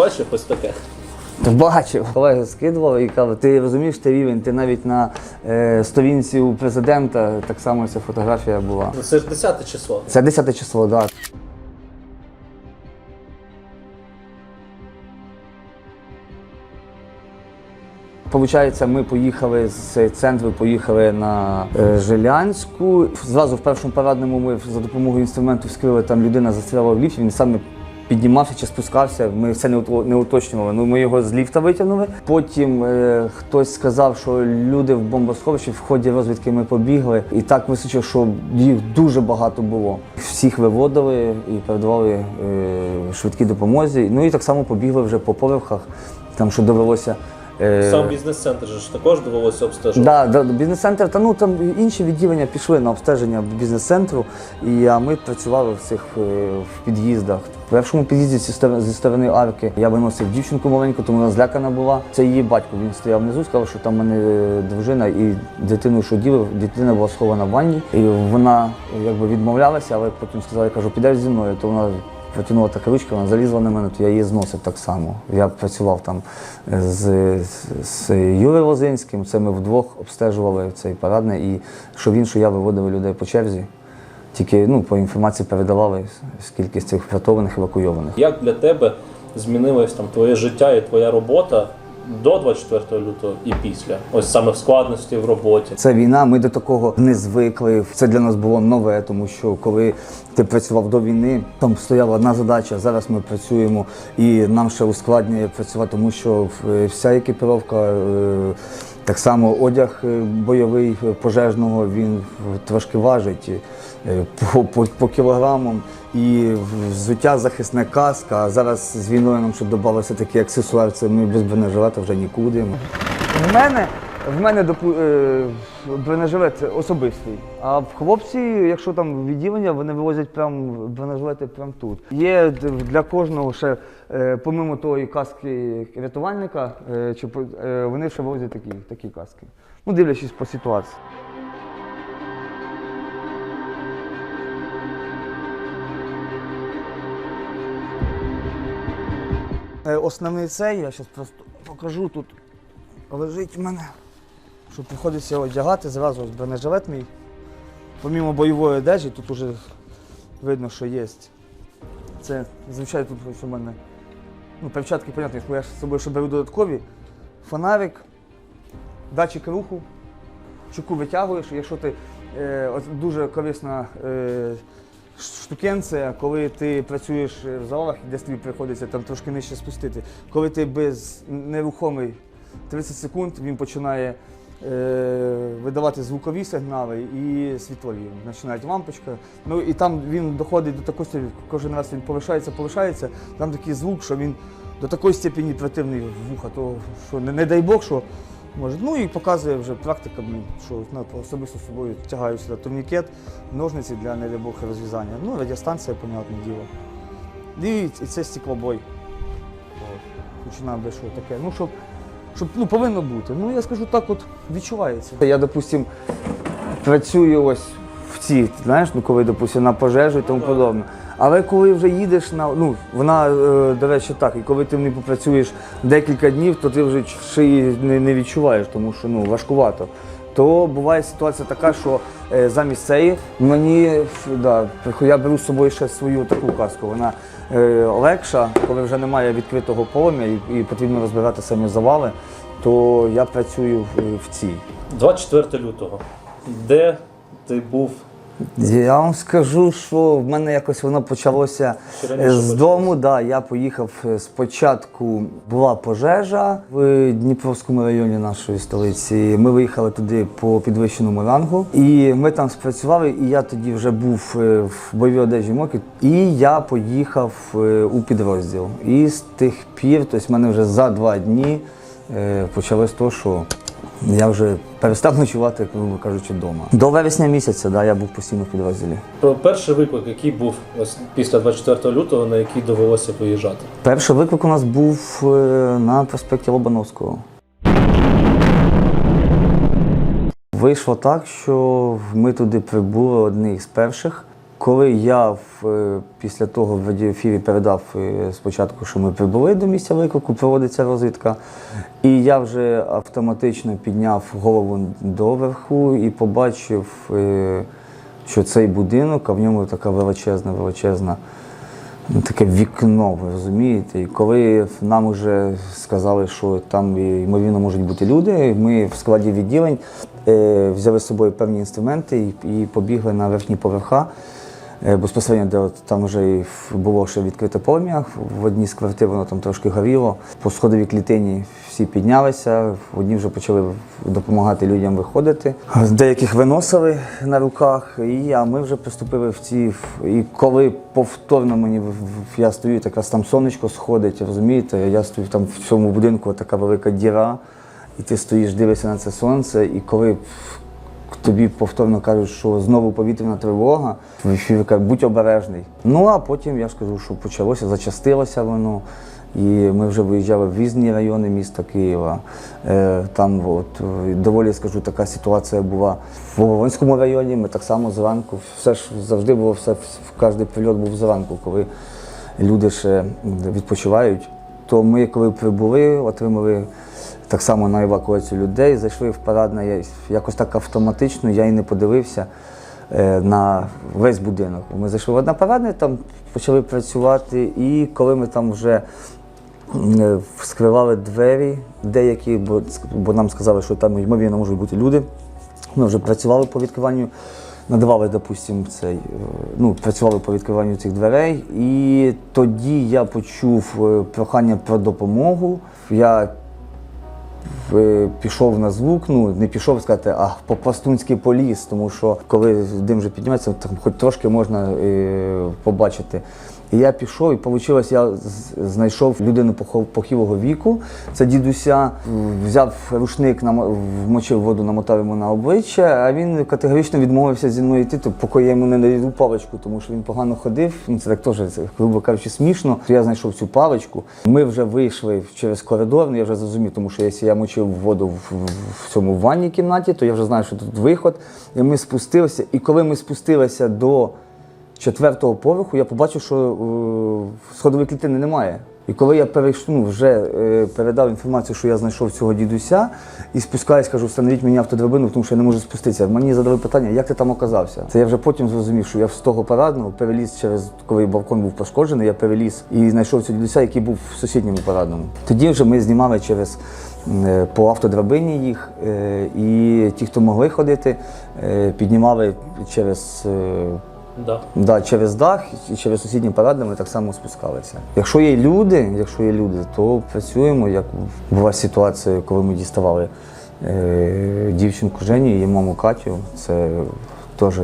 Бачив ось таке? Бачив. Колеги скидували і казали, ти розумієш ти рівень, ти навіть на е, сторінці у президента так само ця фотографія була. Це ж 10 число. Це 10 число, так. Да. Получається, ми поїхали з центру, поїхали на е, Жилянську. Зразу в першому парадному ми за допомогою інструменту вскрили, там людина застряла в ліфті, він саме піднімався чи спускався. Ми все не, ут- не уточнювали. Ну, ми його з ліфта витягнули. Потім е, хтось сказав, що люди в бомбосховищі в ході розвідки ми побігли. І так височив, що їх дуже багато було. Всіх виводили і передавали е, швидкій допомозі. Ну і так само побігли вже по поверхах, там що довелося. Е, Сам бізнес-центр ж також довелося обстежувати. Да, да, бізнес-центр, та ну там інші відділення пішли на обстеження бізнес-центру, і а ми працювали в цих е, в під'їздах. В першому під'їзді зі сторони, зі сторони арки я виносив дівчинку маленьку, тому вона злякана була. Це її батько. Він стояв внизу, сказав, що там в мене е, дружина і дитину, що ділив, дитина була схована в ванні. І вона якби відмовлялася, але потім сказала, я кажу, підеш зі мною, то вона. Протягнула така ручка, вона залізла на мене, то я її зносив так само. Я працював там е, з, з, Юрою Лозинським, це ми вдвох обстежували цей парадний, і що він, що я виводили людей по черзі. Тільки ну, по інформації передавали скільки з цих врятованих евакуйованих. Як для тебе змінилось там твоє життя і твоя робота до 24 лютого і після? Ось саме в складності в роботі. Це війна, ми до такого не звикли. Це для нас було нове, тому що коли ти працював до війни, там стояла одна задача. Зараз ми працюємо і нам ще ускладнює працювати, тому що е, вся екіпіровка. Так само одяг е, бойовий е, пожежного він трошки важить е, по, по, по кілограмам. І взуття захисне каска. А зараз з війною нам ще додався такий аксесуар, це ми без бронежилета вже нікуди. У мене, в мене допу- е, бронежилет особистий. А в хлопці, якщо там відділення, вони вивозять прям бронежилети прямо тут. Є для кожного ще, е, помимо тої каски рятувальника, е, вони ще вивозять такі, такі каски. Ну, дивлячись по ситуації. Основний цей, я зараз просто покажу тут. Лежить в мене, що приходиться одягати, зразу ось бронежилет мій. Помімо бойової одежі, тут уже видно, що є. Це, звичайно, тут у мене. Ну, перчатки, понятно, я з собою ще беру додаткові. Фонарик, датчик руху, чеку витягуєш. Якщо ти е, дуже корисна е, штукенція, коли ти працюєш е, в залах, десь тобі приходиться там трошки нижче спустити. Коли ти без нерухомий 30 секунд, він починає видавати звукові сигнали і світлові. Починають лампочка. Ну і там він доходить до такої степені, кожен раз він повишається, повишається. Там такий звук, що він до такої степені противний в вуха, то що не, не дай Бог, що може. Ну і показує вже практика, що на, особисто з собою тягаю сюди турнікет, ножниці для не дай Бог розв'язання. Ну, радіостанція, понятне діло. І, і це стеклобой. Починаю дещо таке. Ну, щоб, щоб ну, повинно бути. Ну, я скажу так, от відчувається. Я, допустим, працюю ось в цій, знаєш, ну коли, допустим, на пожежу і тому подобне. Але коли вже їдеш на. Ну, вона, е, до речі, так, і коли ти в ній попрацюєш декілька днів, то ти вже шиї не, не відчуваєш, тому що ну, важкувато. То буває ситуація така, що е, замість цієї мені да, я беру з собою ще свою таку каску. Вона легша, коли вже немає відкритого полум'я і, потрібно розбирати самі завали, то я працюю в цій. 24 лютого. Де ти був? Я вам скажу, що в мене якось воно почалося з дому. Да, я поїхав е, спочатку. Була пожежа в Дніпровському районі нашої столиці. Ми виїхали туди по підвищеному рангу, і ми там спрацювали. І я тоді вже був е, в бойовій одежі моки. І я поїхав е, у підрозділ. І з тих пір, тобто в мене вже за два дні почалось то, що я вже перестав ночувати, грубо кажучи, вдома. До вересня місяця, да, я був постійно в підрозділі. Про перший виклик, який був ось після 24 лютого, на який довелося виїжджати. Перший виклик у нас був е, на проспекті Лобановського. Вийшло так, що ми туди прибули одні з перших. Коли я в, е, після того в радіоефірі передав е, спочатку, що ми прибули до місця виклику, проводиться розвідка, і я вже автоматично підняв голову доверху і побачив, е, що цей будинок, а в ньому така величезна, величезна ну, таке вікно, ви розумієте. І коли нам вже сказали, що там ймовірно можуть бути люди, ми в складі відділень взяли з собою певні інструменти і побігли на верхні поверха. Е, Безпосередньо, де там вже і було ще відкрите полум'я, в одній з квартир воно там трошки горіло. По сходовій клітині всі піднялися, одні вже почали допомагати людям виходити. Деяких виносили на руках, і а ми вже приступили в ці. І коли повторно мені я стою, якраз там сонечко сходить, розумієте, я стою там в цьому будинку, така велика діра, і ти стоїш, дивишся на це сонце, і коли тобі повторно кажуть, що знову повітряна тривога, будь обережний. Ну а потім я ж кажу, що почалося, зачастилося воно. І ми вже виїжджали в різні райони міста Києва. Е, Там от, е, доволі скажу, така ситуація була в Волонському районі. Ми так само зранку. Все ж завжди було все, кожен прильот був зранку, коли люди ще відпочивають. То ми, коли прибули, отримали так само на евакуацію людей, зайшли в парадне, я якось так автоматично, я і не подивився е, на весь будинок. Ми зайшли в одне парадне, там почали працювати, і коли ми там вже е, вскривали двері, деякі, бо, бо нам сказали, що там ймовірно можуть бути люди. Ми вже працювали по відкриванню, надавали, допустимо, цей, е, ну, працювали по відкриванню цих дверей. І тоді я почув прохання про допомогу. Я пішов на звук, ну не пішов сказати, а по-пластунськи поліз, тому що коли дим вже підніметься, там хоч трошки можна е, побачити. І я пішов, і вийшло, я знайшов людину похилого віку. Це дідуся взяв рушник, вмочив воду, намотав йому на обличчя, а він категорично відмовився зі мною йти, то поки я йому не найду паличку, тому що він погано ходив. Ну це так теж, грубо кажучи, смішно. Я знайшов цю паличку. Ми вже вийшли через коридор, ну, я вже зрозумів, тому що якщо я мочив воду в, в цьому ванній кімнаті, то я вже знаю, що тут виход. І ми спустилися. І коли ми спустилися до четвертого поверху я побачив, що е, сходової клітини немає. І коли я ну, вже е, передав інформацію, що я знайшов цього дідуся, і спускаюсь, кажу, встановіть мені автодрабину, тому що я не можу спуститися. Мені задали питання, як ти там оказався. Це я вже потім зрозумів, що я з того парадного переліз через коли балкон був пошкоджений, я переліз і знайшов цього дідуся, який був в сусідньому парадному. Тоді вже ми знімали через е, по автодрабині їх, і ті, хто могли ходити, піднімали через. Е, Да. Да, через дах і через сусідні парадне ми так само спускалися. Якщо є люди, якщо є люди, то працюємо. Як була ситуація, коли ми діставали е, дівчинку Жені і її маму Катю. Це теж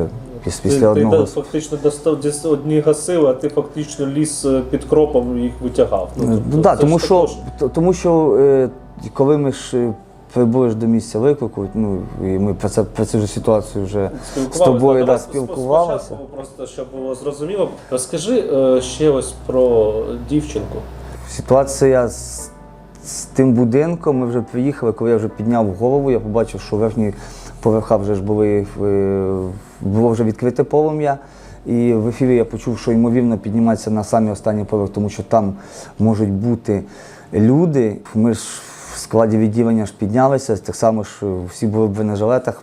піс- після ти, одного. ти фактично достав десь одні гасили, а ти фактично ліз е, під кропом їх витягав. Ну, тобто да, це тому, ж що, також- т- тому що е, коли ми ж е, прибули ж до місця виклику, ну і ми про це про цю ситуацію вже з тобою да, спілкувалися. спочатку, Просто щоб було зрозуміло. Розкажи е, ще ось про дівчинку. Ситуація з, з тим будинком. Ми вже приїхали, коли я вже підняв голову, я побачив, що верхні поверха вже ж були е, було вже відкрите полум'я. І в ефірі я почув, що ймовірно піднімається на самий останній поверх, тому що там можуть бути люди. Ми ж в складі відділення ж піднялися, так само ж е, всі були в бронежилетах.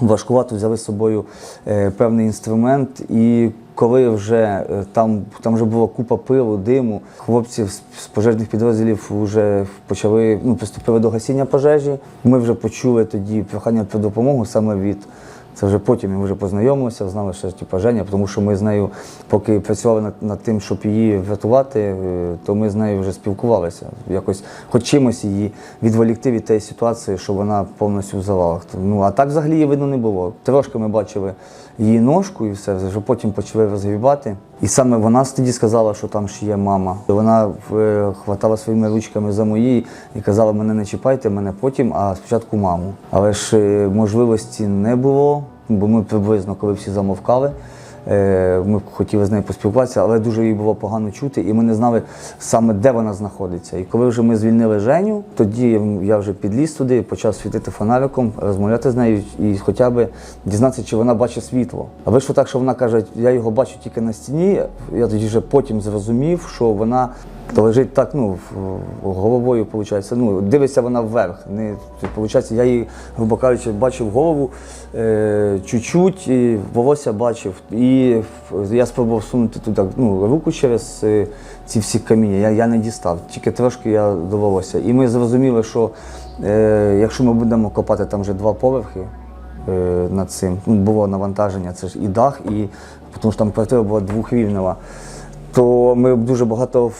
Важкувато взяли з собою е, певний інструмент, і коли вже е, там, там вже була купа пилу, диму, хлопці з пожежних підрозділів вже почали ну, приступили до гасіння пожежі. Ми вже почули тоді прохання про допомогу саме від. Це вже потім ми вже познайомилися, знали, що типу, Женя, тому що ми з нею, поки працювали над, над тим, щоб її врятувати, е, то ми з нею вже спілкувалися. Якось хоч чимось її відволікти від тієї ситуації, що вона повністю в завалах. Ну а так взагалі її видно не було. Трошки ми бачили її ножку і все, вже потім почали розгрібати. І саме вона тоді сказала, що там ж є мама. Вона е, хватала своїми ручками за мої і казала, мене не чіпайте, мене потім, а спочатку маму. Але ж е, можливості не було, бо ми приблизно, коли всі замовкали, Ми хотіли з нею поспілкуватися, але дуже її було погано чути, і ми не знали саме, де вона знаходиться. І коли вже ми звільнили Женю, тоді я вже підліз туди, почав світити фонариком, розмовляти з нею і хоча б дізнатися, чи вона бачить світло. А вийшло так, що вона каже, я його бачу тільки на стіні. Я тоді вже потім зрозумів, що вона лежить так, ну, головою, виходить, ну, дивиться вона вверх. Не, виходить, я її, грубо кажучи, бачив голову е, чуть-чуть, волосся бачив. І в- я спробував сунути туди ну, руку через е, ці всі каміння. Я, я не дістав, тільки трошки я довелося. І ми зрозуміли, що е, якщо ми будемо копати там вже два поверхи, е, над цим. Ну, було навантаження, це ж і дах, і тому що там квартира була двохрівнева. То ми дуже багато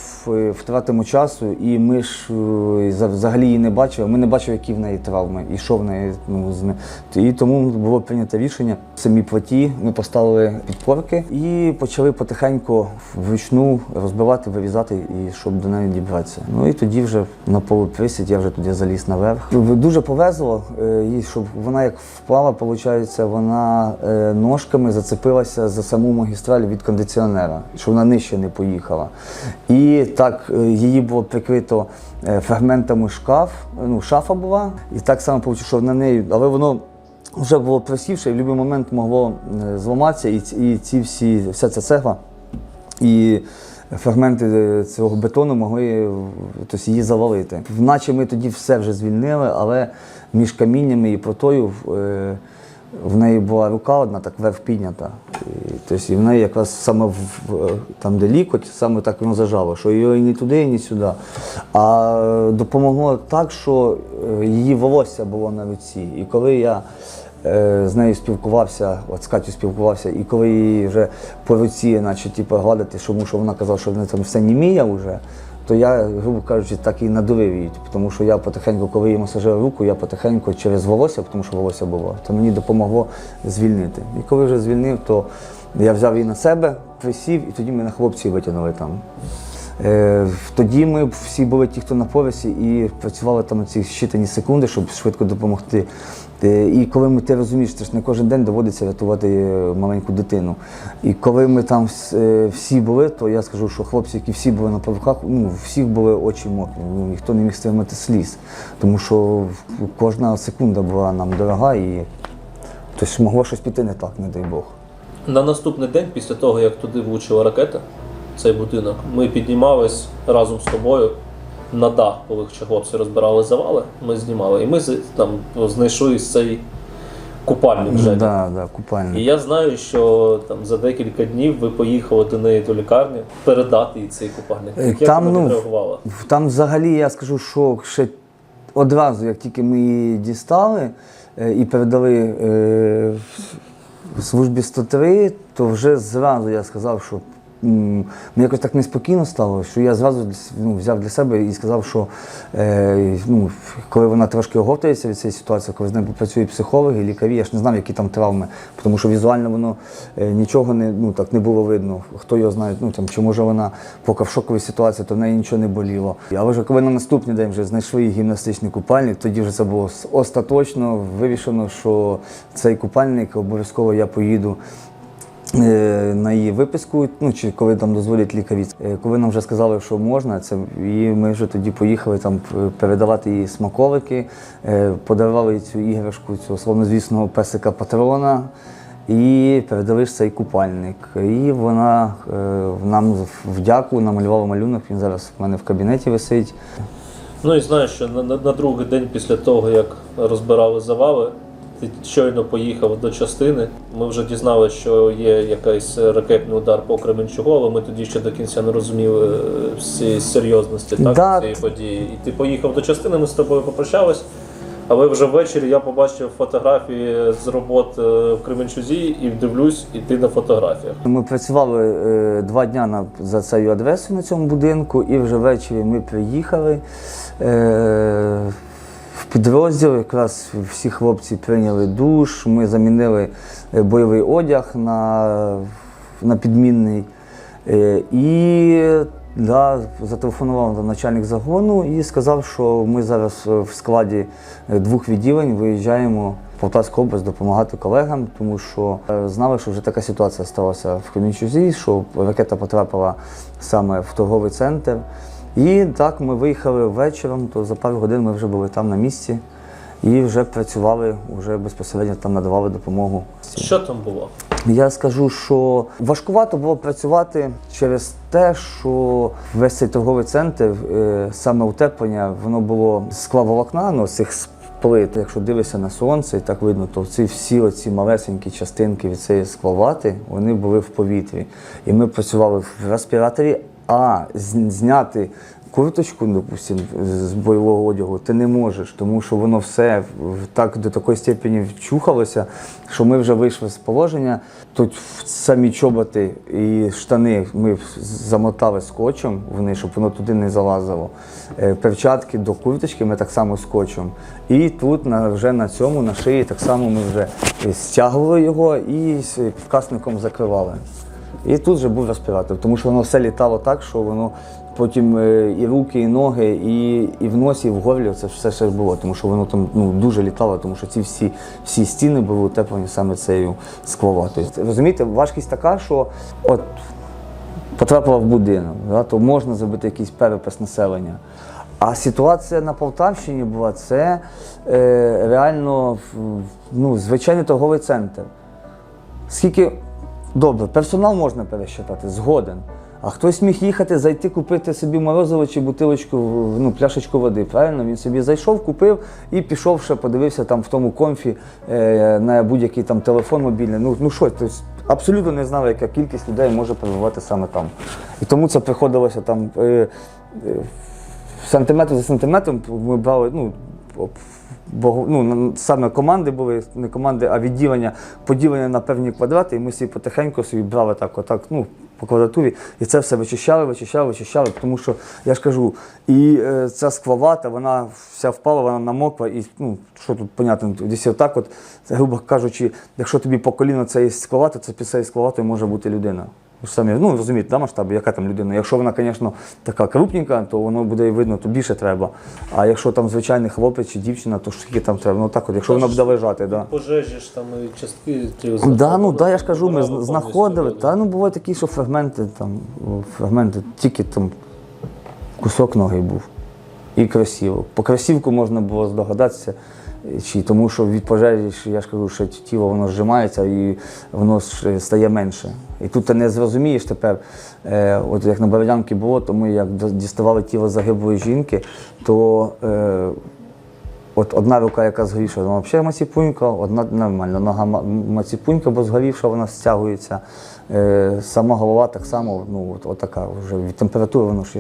втратимо часу, і ми ж е, за- взагалі її не бачили. Ми не бачили, які в неї травми і що в неї ну, з не- І тому було прийнято рішення в самій платі. Ми поставили підпорки і почали потихеньку вручну розбивати, вирізати, і щоб до неї дібратися. Ну і тоді вже на полуприсід я вже туди заліз наверх. Дуже повезло е, їй, щоб вона як впала, виходить, вона е, ножками зацепилася за саму магістраль від кондиціонера, що вона нижче не поїхала. І так е, її було прикрито е, фрагментами шкаф, ну шафа була, і так само вийшло, на неї, але воно. Вже було просівше, і в будь-який момент могло е, зламатися, і, і ці всі, вся ця цегла і фрагменти цього бетону могли тобто, її завалити. Наче ми тоді все вже звільнили, але між каміннями і протою в неї була рука одна, так вверх піднята. І, тобто, і в неї якраз саме в, там, де лікоть, саме так воно зажало, що її ні туди, і ні сюди. А допомогло так, що е, її волосся було на руці. І коли я е, з нею спілкувався, от з Катю спілкувався, і коли її вже по руці, наче типу, гладити, тому що вона казала, що вона там все німіє вже, то я, грубо кажучи, так і надурив її. Тому що я потихеньку, коли їй масажував руку, я потихеньку через волосся, тому що волосся було, то мені допомогло звільнити. І коли вже звільнив, то я взяв її на себе, присів, і тоді мене хлопці витягнули там. Е, Тоді ми всі були ті, хто на поверсі, і працювали там ці щитані секунди, щоб швидко допомогти. Е, І коли ми ти розумієш, що ж не кожен день доводиться рятувати е, маленьку дитину. І коли ми там е, всі були, то я скажу, що хлопці, які всі були на поверхах, ну, всіх були очі мокрі. Ну, ніхто не міг стримати сліз, тому що кожна секунда була нам дорога і тобто, могло щось піти не так, не дай Бог. На наступний день, після того, як туди влучила ракета, цей будинок, ми піднімались разом з тобою на дах, коли хлопці розбирали завали, ми знімали. І ми там знайшли цей купальник вже. Да, да, купальник. І я знаю, що там за декілька днів ви поїхали до неї до лікарні передати їй цей купальник. Як там, вона ну, відреагувала? Там взагалі я скажу, що ще одразу, як тільки ми її дістали е, і передали е, в службі 103, то вже зразу я сказав, що мені якось так неспокійно стало, що я зразу ну, взяв для себе і сказав, що е, ну, коли вона трошки оговтується від цієї ситуації, коли з нею працюють психологи, лікарі, я ж не знав, які там травми, тому що візуально воно е, нічого не, ну, так, не було видно. Хто його знає, ну, там, чи може вона поки в шоковій ситуації, то в неї нічого не боліло. Але вже коли на наступний день вже знайшли гімнастичний купальник, тоді вже це було остаточно вирішено, що цей купальник обов'язково я поїду на її виписку, ну чи коли там дозволять лікарі. Е, Коли нам вже сказали, що можна, це і ми вже тоді поїхали там е, передавати їй смаколики, е, подарували їй цю іграшку, цього словнозвісного песика патрона. І передали ж цей купальник. І вона е, нам вдяку намалювала малюнок. Він зараз в мене в кабінеті висить. Ну і знаєш, що на, на, на другий день після того, як розбирали завали, щойно поїхав до частини. Ми вже дізналися, що є якийсь ракетний удар по Кременчугу, але ми тоді ще до кінця не розуміли е, всієї серйозності так, Да. цієї події. І ти поїхав до частини, ми з тобою попрощались. Але вже ввечері я побачив фотографії з робот е, в Кременчузі і дивлюсь, і ти на фотографіях. Ми працювали е, два дні на, за цією адресою на цьому будинку, і вже ввечері ми приїхали. Е, підрозділ якраз всі хлопці прийняли душ, ми замінили е, бойовий одяг на, на підмінний. Е, і Да, зателефонував начальник загону і сказав, що ми зараз е, в складі двох відділень виїжджаємо в Полтавську область допомагати колегам, тому що знали, що вже така ситуація сталася в Кремінчузі, що ракета потрапила саме в торговий центр. І так ми виїхали вечором, то за пару годин ми вже були там на місці і вже працювали, вже безпосередньо там надавали допомогу. Що там було? Я скажу, що важкувато було працювати через те, що весь цей торговий центр, е, саме утеплення, воно було склаволокна, ну, цих плит. Якщо дивишся на сонце, і так видно, то ці всі оці малесенькі частинки від цієї скловати, вони були в повітрі. І ми працювали в респіраторі, а зняти курточку, допустим, з бойового одягу, ти не можеш, тому що воно все так до такої степені вчухалося, що ми вже вийшли з положення. Тут самі чоботи і штани ми замотали скотчем, вони, щоб воно туди не залазило. Е, Перчатки до курточки ми так само скотчем. І тут на, вже на цьому, на шиї, так само ми вже стягували його і вкасником закривали. І тут вже був респіратор, тому що воно все літало так, що воно потім е, і руки, і ноги, і, і в носі, і в горлі це все ще було, тому що воно там ну, дуже літало, тому що ці всі, всі стіни були утеплені саме цією скловатою. Розумієте, важкість така, що от потрапила в будинок, да, то можна зробити якийсь перепис населення. А ситуація на Полтавщині була це е, реально ну, звичайний торговий центр. Скільки добре, персонал можна пересчитати, згоден. А хтось міг їхати, зайти, купити собі морозиво чи бутилочку, ну, пляшечку води. Правильно? Він собі зайшов, купив і пішов ще, подивився там в тому комфі е, на будь-який там телефон мобільний. Ну, ну що, тобто, абсолютно не знав, яка кількість людей може перебувати саме там. І тому це приходилося там. Е, е, сантиметр за сантиметром ми брали, ну, бо, ну, саме команди були, не команди, а відділення, поділення на певні квадрати, і ми собі потихеньку собі брали так, отак, ну, по квадратурі, і це все вичищали, вичищали, вичищали, тому що, я ж кажу, і е, ця скловата, вона вся впала, вона намокла, і ну, що тут понятно, десь отак, от, грубо кажучи, якщо тобі по коліно це є скловата, це під цією може бути людина. Самі ну, розумієте, да, масштаби, яка там людина. Якщо вона, звісно, така крупненька, то воно буде видно, то більше треба. А якщо там звичайний хлопець чи дівчина, то скільки там треба? Ну так от, якщо вона буде лежати, да. Пожежі ж там і частки ті Да, ну да, я ж кажу, ми знаходили. Та ну буває такі, що фрагменти там, фрагменти, тільки там кусок ноги був. І кросівок. По кросівку можна було здогадатися, чи тому що від пожежі, я ж кажу, що тіло воно зжимається і воно е, стає менше. І тут ти не зрозумієш тепер, е, от як на Бородянки було, то ми як діставали тіло загиблої жінки, то е, От одна рука, яка згорівша, вона взагалі маціпунька, одна нормальна. Нога маціпунька, бо згорівша, вона стягується. Е, сама голова так само, ну от, от така вже від температури, воно ж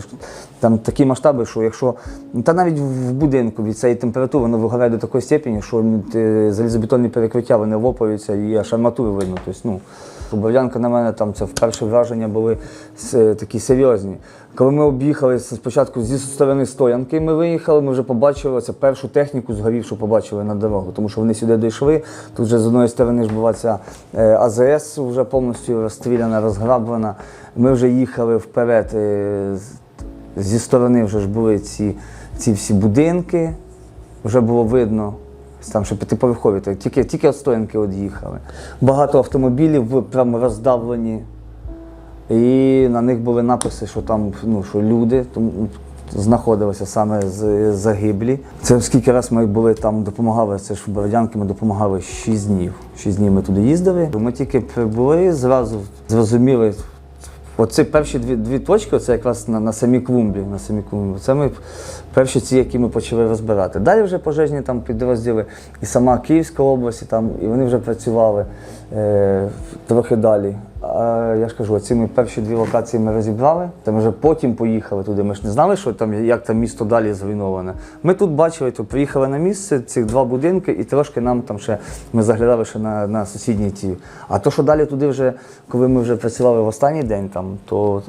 там такі масштаби, що якщо та навіть в будинку від цієї температури воно вигорає до такої степені, що е, залізобетонні перекриття вони лопаються і аж арматури видно. Тобто, ну, Бров'янка на мене там це вперше враження були такі серйозні. Коли ми об'їхали спочатку зі сторони стоянки, ми виїхали, ми вже побачили це першу техніку згорівшу побачили на дорогу, тому що вони сюди дійшли. Тут вже з одної сторони ж була ця е, АЗС вже повністю розстріляна, розграблена. Ми вже їхали вперед. е, Зі сторони вже ж були ці, ці всі будинки, вже було видно. Там ще п'ятиповерхові, тільки, тільки стоянки од'їхали. Багато автомобілів прямо роздавлені. І на них були написи, що там ну, що люди тому, знаходилися саме з загиблі. Це скільки раз ми були там, допомагали, це ж Бородянки ми допомагали 6 днів. 6 днів ми туди їздили. Ми тільки прибули, зразу зрозуміли. Оці перші дві, дві точки, це якраз на, на самій клумбі. На самій клумбі. Це ми перші ці, які ми почали розбирати. Далі вже пожежні там підрозділи, і сама Київська область, і там, і вони вже працювали е, трохи далі. А я ж кажу, ці ми перші дві локації ми розібрали. Та ми вже потім поїхали туди. Ми ж не знали, що там як там місто далі зруйноване. Ми тут бачили, то приїхали на місце, ці два будинки, і трошки нам там ще ми заглядали ще на, на сусідні ті. А то, що далі туди вже, коли ми вже працювали в останній день, там, то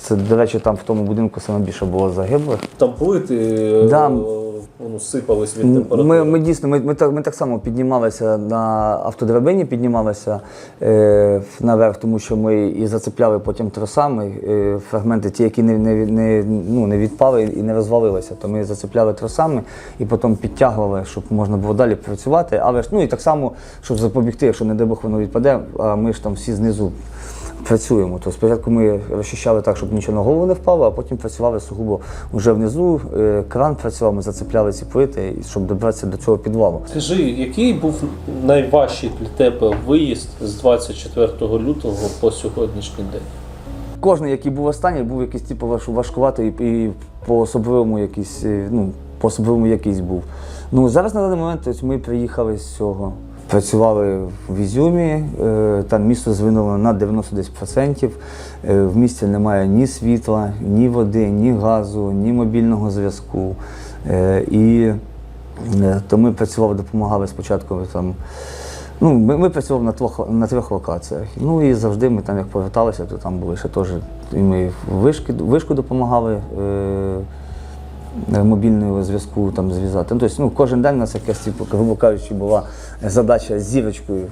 це, до речі, там в тому будинку саме більше було загиблих. Там плити е, Да. ну, сипались від температури. Ми, ми дійсно ми, ми, так, ми так само піднімалися на автодрабині, піднімалися е, наверх, тому що ми і зацепляли потім тросами е, фрагменти, ті, які не, не, не, ну, не відпали і не розвалилися. То ми зацепляли тросами і потім підтягували, щоб можна було далі працювати. Але ж ну і так само, щоб запобігти, якщо не дай Бог воно відпаде, а ми ж там всі знизу. Працюємо. То спочатку ми розчищали так, щоб нічого на голову не впало, а потім працювали сугубо вже внизу. е, Кран працював, ми зацепляли ці плити, щоб добратися до цього підвалу. Скажи, який був найважчий для тебе виїзд з 24 лютого по сьогоднішній день? Кожний, який був останній, був якийсь типу важкуватий і, і по-особливому якийсь, е, ну, по-особливому якийсь був. Ну, зараз на даний момент ось ми приїхали з цього. Працювали в Ізюмі, е, там місто звинуло на 90%. Е, В місті немає ні світла, ні води, ні газу, ні мобільного зв'язку. Е, І то ми працювали, допомагали спочатку там. Ну, ми, ми працювали на трьох, на трьох локаціях. Ну і завжди ми там, як поверталися, то там були ще теж. І ми вишки, вишку допомагали е, мобільного зв'язку там зв'язати. Ну, тобто, ну, кожен день у нас якась, типу, грубо кажучи, була задача з зірочкою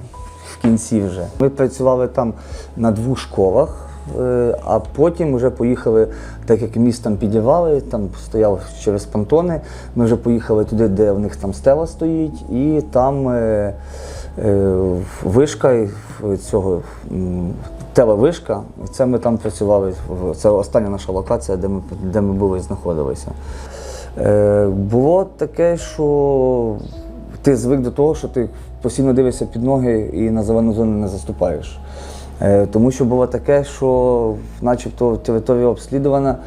в кінці вже. Ми працювали там на двох школах. е, А потім вже поїхали, так як міст там підірвали, там стояв через понтони. Ми вже поїхали туди, де в них там стела стоїть, і там е, е, вишка цього телевишка. І це ми там працювали. Це остання наша локація, де ми, де ми були і знаходилися. Е, було таке, що ти звик до того, що ти постійно дивишся під ноги і на зелену зону не заступаєш. Е, тому що було таке, що начебто територія обслідувана,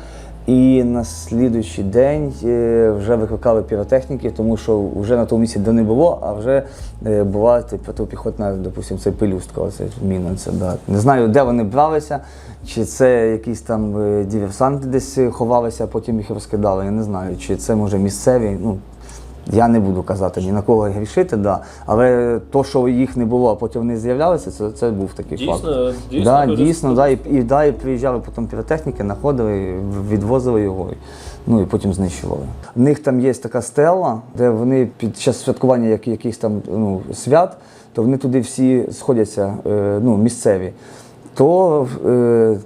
і на слідуючий день е, вже викликали піротехніки, тому що вже на тому місці, де не було, а вже е, була типу, протипіхотна, допустимо, це пелюстка, оце міна. Це, да. Не знаю, де вони бралися, чи це якісь там е, диверсанти десь ховалися, а потім їх розкидали. Я не знаю, чи це може місцеві. Ну, я не буду казати ні на кого грішити, да. але то, що їх не було, а потім вони з'являлися, це, це був такий Дійсно, факт. дійсно, да, дійсно, да, і, і, да, і приїжджали потім піротехніки, знаходили, відвозили його. Ну і потім знищували. В них там є така стела, де вони під час святкування як, якихось там ну, свят, то вони туди всі сходяться, е, ну, місцеві. То, е,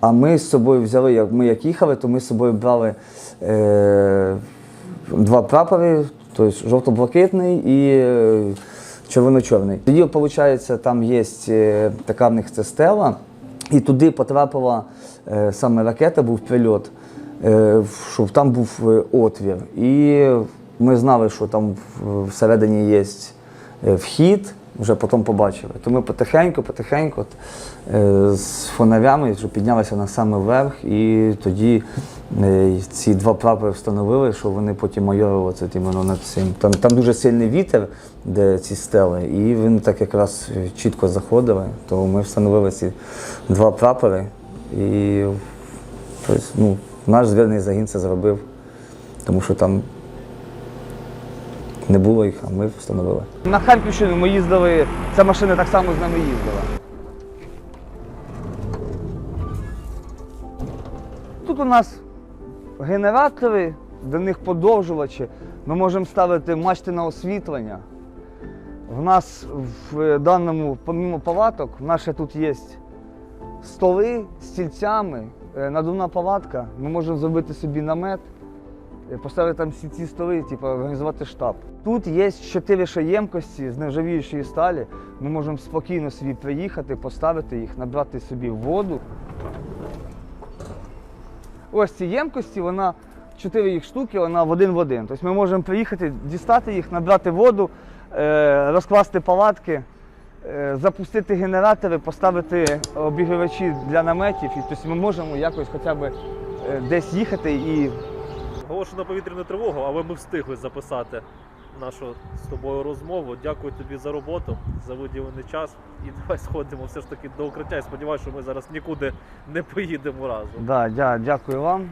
а ми з собою взяли, як ми як їхали, то ми з собою брали е, два прапори, тобто жовто-блакитний і е, червоно-чорний. Тоді, виходить, там є е, така в них це стела, і туди потрапила е, саме ракета, був прильот, щоб там був отвір. І ми знали, що там всередині є вхід, вже потім побачили. То ми потихеньку, потихеньку е, з фонарями вже піднялися на саме верх, і тоді е, ці два прапори встановили, що вони потім майорили це іменно над цим. Там, там дуже сильний вітер, де ці стели, і він так якраз чітко заходили. То ми встановили ці два прапори. І ну, наш звірний загін це зробив, тому що там не було їх, а ми встановили. На Харківщину ми їздили, ця машина так само з нами їздила. Тут у нас генератори, до них подовжувачі. Ми можемо ставити мачти на освітлення. В нас в даному, помімо палаток, в нас ще тут є столи з стільцями, е, надувна палатка. Ми можемо зробити собі намет, е, поставити там всі ці столи, типу, організувати штаб. Тут є чотири ще ємкості з нержавіючої сталі. Ми можемо спокійно собі приїхати, поставити їх, набрати собі воду. Ось ці ємкості, вона чотири їх штуки, вона в один в один. Тобто ми можемо приїхати, дістати їх, набрати воду, е, розкласти палатки, е, запустити генератори, поставити обігрівачі для наметів. І тобто ми можемо якось хоча б десь їхати і Оголошено повітряну тривогу, але ми встигли записати нашу з тобою розмову. Дякую тобі за роботу, за виділений час. І давай сходимо все ж таки до укриття. І сподіваюся, що ми зараз нікуди не поїдемо разом. да, дя, дякую вам.